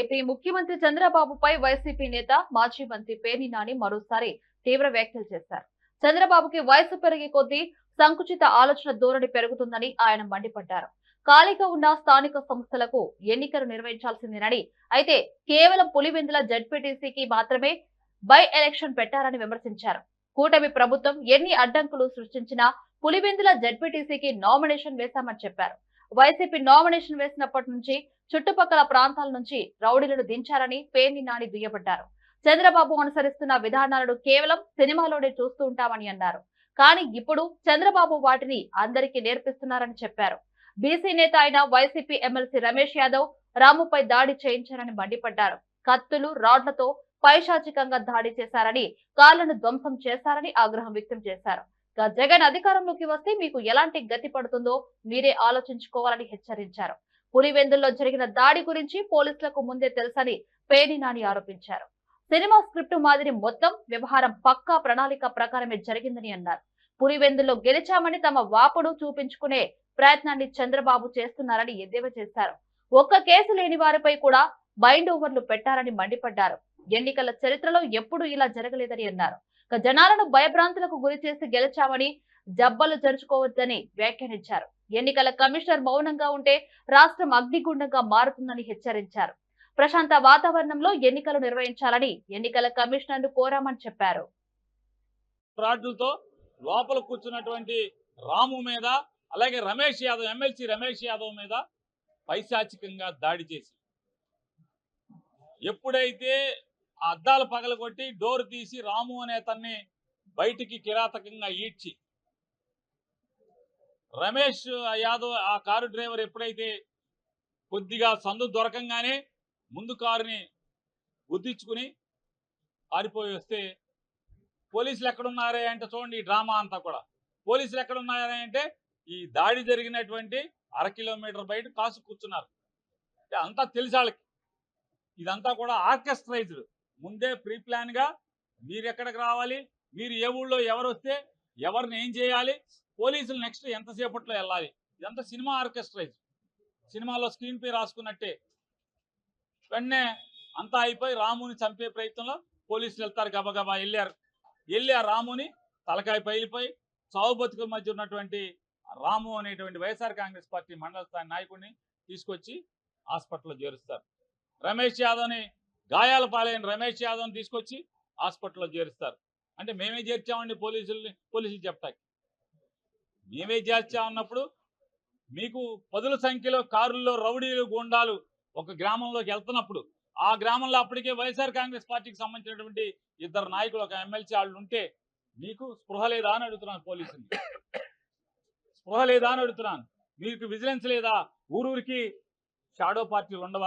AP ముఖ్యమంత్రి చంద్రబాబుపై YCP నేత మాజీ మంత్రి పేర్ని నాని మరోసారి తీవ్ర వ్యాఖ్యలు చేశారు. చంద్రబాబుకి వయసు పెరిగే కొద్దీ సంకుచిత ఆలోచన ధోరణి పెరుగుతుందని ఆయన మండిపడ్డారు. ఖాళీగా ఉన్న స్థానిక సంస్థలకు ఎన్నికలు నిర్వహించాల్సిందేనని అయితే కేవలం పులివెందుల జడ్పీటీసీకి మాత్రమే బై ఎలక్షన్ పెట్టారని విమర్శించారు. కూటమి ప్రభుత్వం ఎన్ని అడ్డంకులు సృష్టించినా పులివెందుల జడ్పీటీసీకి నామినేషన్ వేశామని చెప్పారు. వైసీపీ నామినేషన్ వేసినప్పటి నుంచి చుట్టుపక్కల ప్రాంతాల నుంచి రౌడీలను దించారని పేర్ని నాని దుయ్యబడ్డారు. చంద్రబాబు అనుసరిస్తున్న విధానాలను కేవలం సినిమాలోనే చూస్తూ ఉంటామని అన్నారు. కానీ ఇప్పుడు చంద్రబాబు వాటిని అందరికీ నేర్పిస్తున్నారని చెప్పారు. బీసీ నేత అయిన వైసీపీ ఎమ్మెల్సీ రమేష్ యాదవ్ రాముపై దాడి చేయించారని మండిపడ్డారు. కత్తులు రాడ్లతో పైశాచికంగా దాడి చేశారని కార్లను ధ్వంసం చేశారని ఆగ్రహం వ్యక్తం చేశారు. జగన్ అధికారంలోకి వస్తే మీకు ఎలాంటి గతి పడుతుందో మీరే ఆలోచించుకోవాలని హెచ్చరించారు. పులివెందుల్లో జరిగిన దాడి గురించి పోలీసులకు ముందే తెలుసని పేని నాని ఆరోపించారు. సినిమా స్క్రిప్ట్ మాదిరి మొత్తం వ్యవహారం పక్కా ప్రణాళిక ప్రకారమే జరిగిందని అన్నారు. పులివెందుల్లో గెలిచామని తమ వాపుడు చూపించుకునే ప్రయత్నాన్ని చంద్రబాబు చేస్తున్నారని ఎద్దేవా చేశారు. ఒక్క కేసు లేని వారిపై కూడా బైండ్ ఓవర్లు పెట్టారని మండిపడ్డారు. ఎన్నికల చరిత్రలో ఎప్పుడూ ఇలా జరగలేదని అన్నారు. జనాలను భయభ్రాంతులకు గురి చేసి గెలిచామని జబ్బలు జరుచుకోవద్దని వ్యాఖ్యానించారు. ఎన్నికల కమిషనర్ మౌనంగా ఉంటే రాష్ట్రం అగ్నిగుండంగా మారుతుందని హెచ్చరించారు. ప్రశాంత వాతావరణంలో ఎన్నికలు నిర్వహించాలని ఎన్నికల కమిషనర్ను కోరామని చెప్పారు. ఫ్రాడ్లతో లోపల కూర్చున్నటువంటి రాము మీద అలాగే రమేష్ యాదవ్ ఎమ్మెల్సీ రమేష్ యాదవ్ మీద పైశాచికంగా దాడి చేసి ఎప్పుడైతే ఆ అద్దాలు పగలగొట్టి డోర్ తీసి రాము అనే తన్ని బయటికి కిరాతకంగా ఈడ్చి రమేష్ యాదవ్ ఆ కారు డ్రైవర్ ఎప్పుడైతే కొద్దిగా సందు దొరకంగానే ముందు కారుని గుద్దించుకుని పారిపోయి వస్తే పోలీసులు ఎక్కడున్నారే అంటే చూడండి ఈ డ్రామా అంతా కూడా. పోలీసులు ఎక్కడున్నారే అంటే ఈ దాడి జరిగినటువంటి అర కిలోమీటర్ బయట కాసు కూర్చున్నారు. అంటే అంతా తెలిసి వాళ్ళకి. ఇదంతా కూడా ఆర్కెస్ట్రైజ్డ్. ముందే ప్రీ ప్లాన్గా మీరు ఎక్కడికి రావాలి? మీరు ఏ ఊళ్ళో ఎవరు వస్తే ఎవరిని ఏం చేయాలి? పోలీసులు నెక్స్ట్ ఎంతసేపట్లో వెళ్ళాలి? ఇదంతా సినిమా ఆర్కెస్ట్రైజ్. సినిమాలో స్క్రీన్ పే రాసుకున్నట్టే. వెంటనే అంతా అయిపోయి రాముని చంపే ప్రయత్నంలో పోలీసులు వెళ్తారు గబగబా వెళ్ళారు. వెళ్ళి ఆ రాముని తలకాయ పైలిపోయి చావు బతుకుల మధ్య ఉన్నటువంటి రాము అనేటువంటి వైఎస్ఆర్ కాంగ్రెస్ పార్టీ మండల స్థాయి నాయకుడిని తీసుకొచ్చి హాస్పిటల్లో చేరుస్తారు. రమేష్ యాదవ్ని గాయాల పాలైన రమేష్ యాదవ్ని తీసుకొచ్చి హాస్పిటల్లో చేరుస్తారు. అంటే మేమే చేర్చామండి పోలీసుల్ని పోలీసులు చెప్తాయి మేమే చేర్చామన్నప్పుడు మీకు పదుల సంఖ్యలో కారుల్లో రౌడీలు గుండాలు ఒక గ్రామంలోకి వెళ్తున్నప్పుడు ఆ గ్రామంలో అప్పటికే వైఎస్ఆర్ కాంగ్రెస్ పార్టీకి సంబంధించినటువంటి ఇద్దరు నాయకులు ఒక ఎమ్మెల్సీ వాళ్ళు ఉంటే మీకు స్పృహ లేదా అని అడుగుతున్నాను పోలీసుని స్పృహ లేదా అని అడుగుతున్నాను. మీకు విజిలెన్స్ లేదా ఊరూరికి షాడో పార్టీలు ఉండవా?